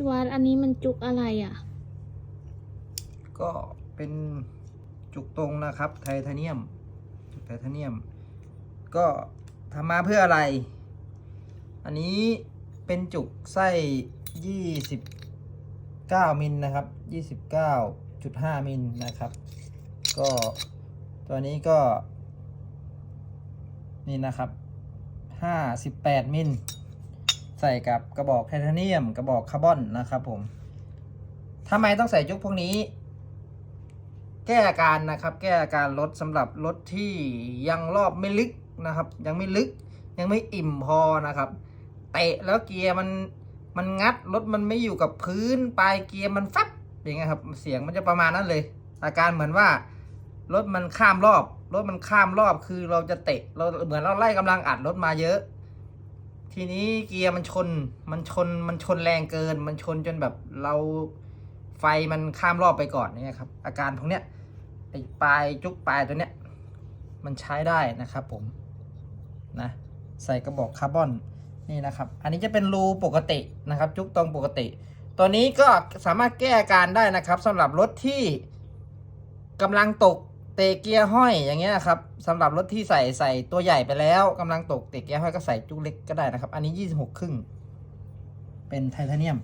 พี่วัดอันนี้มันจุกอะไรอะ ก็เป็นจุกตรงนะครับ ไทเทเนียม จุกไทเทเนียม ก็ทำมาเพื่ออะไร อันนี้เป็นจุกไส้ยี่สิบเก้ามิลนะครับยี่สิบเก้าจุดห้ามิลนะครับ ก็ตัวนี้ก็ นี่นะครับห้าสิบแปดมิล ใส่กับกระบอกไทเทเนียม กระบอกคาร์บอนนะครับผมทำไมต้องใส่จุกพวกนี้ แก้อาการนะครับ แก้อาการรถสำหรับรถที่ยังรอบไม่ลึกนะครับ ยังไม่ลึกยังไม่อิ่มพอนะครับเตะแล้วเกียร์มันมันงัดรถมันไม่อยู่กับพื้นปลายเกียร์มันฟับอย่างเงี้ยครับเสียงมันจะประมาณนั้นเลย อาการเหมือนว่ารถมันข้ามรอบรถมันข้ามรอบคือเราจะเตะเราเหมือนเราไล่กำลังอัดรถมาเยอะ ทีนี้เกียร์มันชน มันชน มันชนแรงเกิน มันชนจนแบบเราไฟมันข้ามรอบไปก่อนเนี่ยครับ อาการพวกเนี้ยไอ้ปลายจุกปลายตัวเนี้ย มันใช้ได้นะครับผม นะ ใส่กระบอกคาร์บอนนี่นะครับ อันนี้จะเป็นรูปกตินะครับ จุกตรงปกติ ตัวนี้ก็สามารถแก้อาการได้นะครับสำหรับรถที่กำลังตก ตะเกียร์ห้อยอย่างเงี้ยครับสำหรับรถที่ใส่ใส่ตัวใหญ่ไปแล้วกำลังตกเตะเกียร์ห้อยก็ใส่จุกเล็กก็ได้นะครับ อันนี้ 26 ครึ่ง เป็นไทเทเนียม